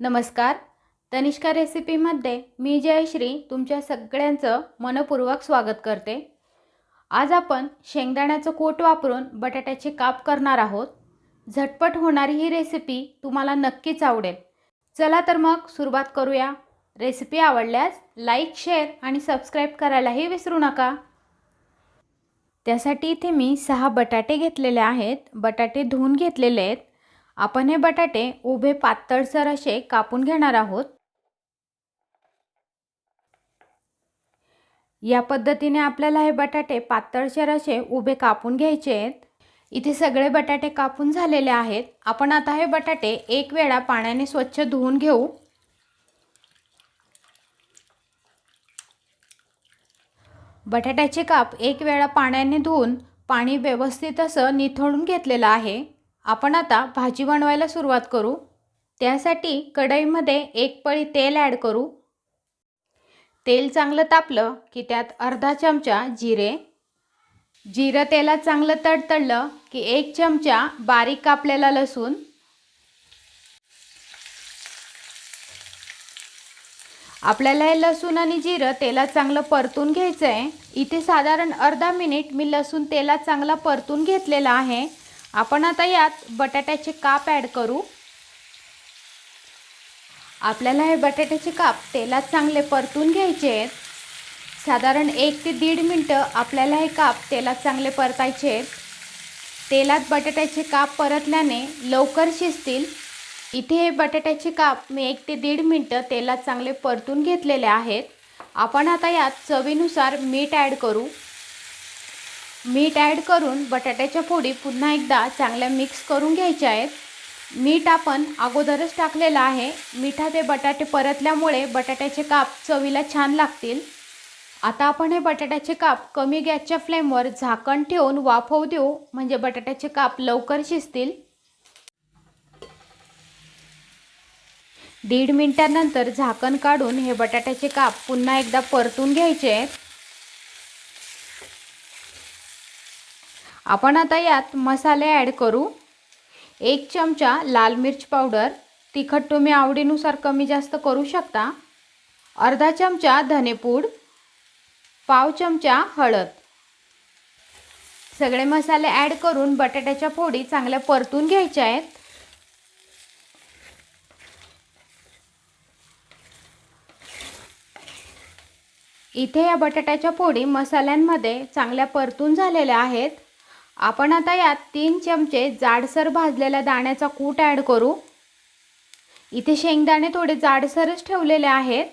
नमस्कार. तनिष्का रेसिपीमध्ये मी जयश्री तुमच्या सगळ्यांचं मनपूर्वक स्वागत करते. आज आपण शेंगदाण्याचं कोट वापरून बटाट्याचे काप करणार आहोत. झटपट होणारी ही रेसिपी तुम्हाला नक्कीच आवडेल. चला तर मग सुरुवात करूया. रेसिपी आवडल्यास लाईक शेअर आणि सबस्क्राईब करायलाही विसरू नका. त्यासाठी इथे मी सहा बटाटे घेतलेले आहेत. बटाटे धुवून घेतलेले आहेत. आपण हे बटाटे उभे पातळसर असे कापून घेणार आहोत. या पद्धतीने आपल्याला हे बटाटे पातळसर असे उभे कापून घ्यायचे आहेत. इथे सगळे बटाटे कापून झालेले आहेत. आपण आता हे बटाटे एक वेळा पाण्याने स्वच्छ धुवून घेऊ. बटाट्याचे काप एक वेळा पाण्याने धुवून पाणी व्यवस्थित असं निथळून घेतलेलं आहे. आपण आता भाजी बनवायला सुरुवात करू. त्यासाठी कढईमध्ये एक पळी तेल ॲड करू. तेल चांगलं तापलं की त्यात अर्धा चमचा जिरे. जिरं तेलात चांगलं तडतडलं की एक चमचा बारीक कापलेला लसूण. आपल्याला हे लसूण आणि जिरं तेलात चांगलं परतून घ्यायचं आहे इथे साधारण अर्धा मिनिट मी लसूण तेलात चांगला परतून घेतलेला आहे. आपण आता यात बटाट्याचे काप ॲड करू. आपल्याला हे बटाट्याचे काप तेलात चांगले परतून घ्यायचे आहेत. साधारण एक ते दीड मिनटं आपल्याला हे काप तेलात चांगले परतायचे आहेत. तेलात बटाट्याचे काप परतल्याने लवकर शिजतील. इथे हे बटाट्याचे काप मी एक ते दीड मिनटं तेलात चांगले परतून घेतलेले आहेत. आपण आता यात चवीनुसार मीठ ॲड करू. मीठ ॲड करून बटाट्याच्या फोडी पुन्हा एकदा चांगल्या मिक्स करून घ्यायच्या आहेत. मीठ आपण अगोदरच टाकलेलं आहे. मिठात हे बटाटे परतल्यामुळे बटाट्याचे काप चवीला छान लागतील. आता आपण हे बटाट्याचे काप कमी गॅसच्या फ्लेमवर झाकण ठेवून वाफवू देऊ. म्हणजे बटाट्याचे काप लवकर शिजतील. दीड मिनटानंतर झाकण काढून हे बटाट्याचे काप पुन्हा एकदा परतून घ्यायचे आहेत. आपण आता यात मसाले ॲड करू. एक चमचा लाल मिर्च पावडर तिखट तुम्ही आवडीनुसार कमी जास्त करू शकता. अर्धा चमचा धनेपूड पाव चमचा हळद. सगळे मसाले ॲड करून बटाट्याच्या फोडी चांगल्या परतून घ्यायच्या आहेत. इथे या बटाट्याच्या फोडी मसाल्यांमध्ये चांगल्या परतून झालेल्या आहेत. आपण आता यात तीन चमचे जाडसर भाजलेल्या दाण्याचा कूट ॲड करू. इथे शेंगदाणे थोडे जाडसरच ठेवलेले आहेत.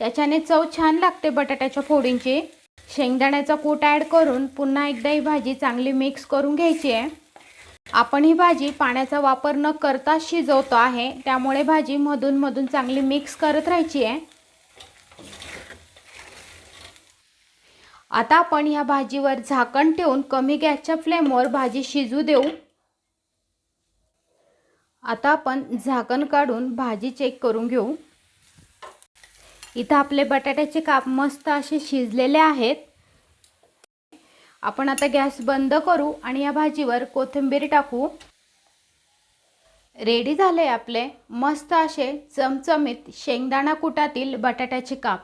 त्याच्याने चव छान लागते बटाट्याच्या फोडींची. शेंगदाण्याचा कूट ॲड करून पुन्हा एकदा ही भाजी चांगली मिक्स करून घ्यायची आहे. आपण ही भाजी पाण्याचा वापर न करताच शिजवतो आहे. त्यामुळे भाजी मधून मधून चांगली मिक्स करत राहायची आहे. आता आपण ह्या भाजीवर झाकण ठेवून कमी गॅसच्या फ्लेमवर भाजी शिजू देऊ. आता आपण झाकण काढून भाजी चेक करून घेऊ. इथं आपले बटाट्याचे काप मस्त असे शिजलेले आहेत. आपण आता गॅस बंद करू आणि या भाजीवर कोथिंबीर टाकू. रेडी झाले आपले मस्त असे चमचमीत शेंगदाणा कुटातील बटाट्याचे काप.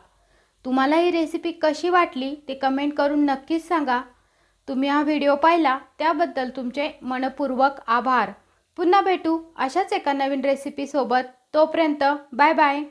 तुम्हाला ही रेसिपी कशी वाटली ते कमेंट करून नक्कीच सांगा. तुम्ही हा व्हिडिओ पाहिला त्याबद्दल तुमचे मनपूर्वक आभार. पुन्हा भेटू अशाच एका नवीन रेसिपीसोबत तोपर्यंत बाय बाय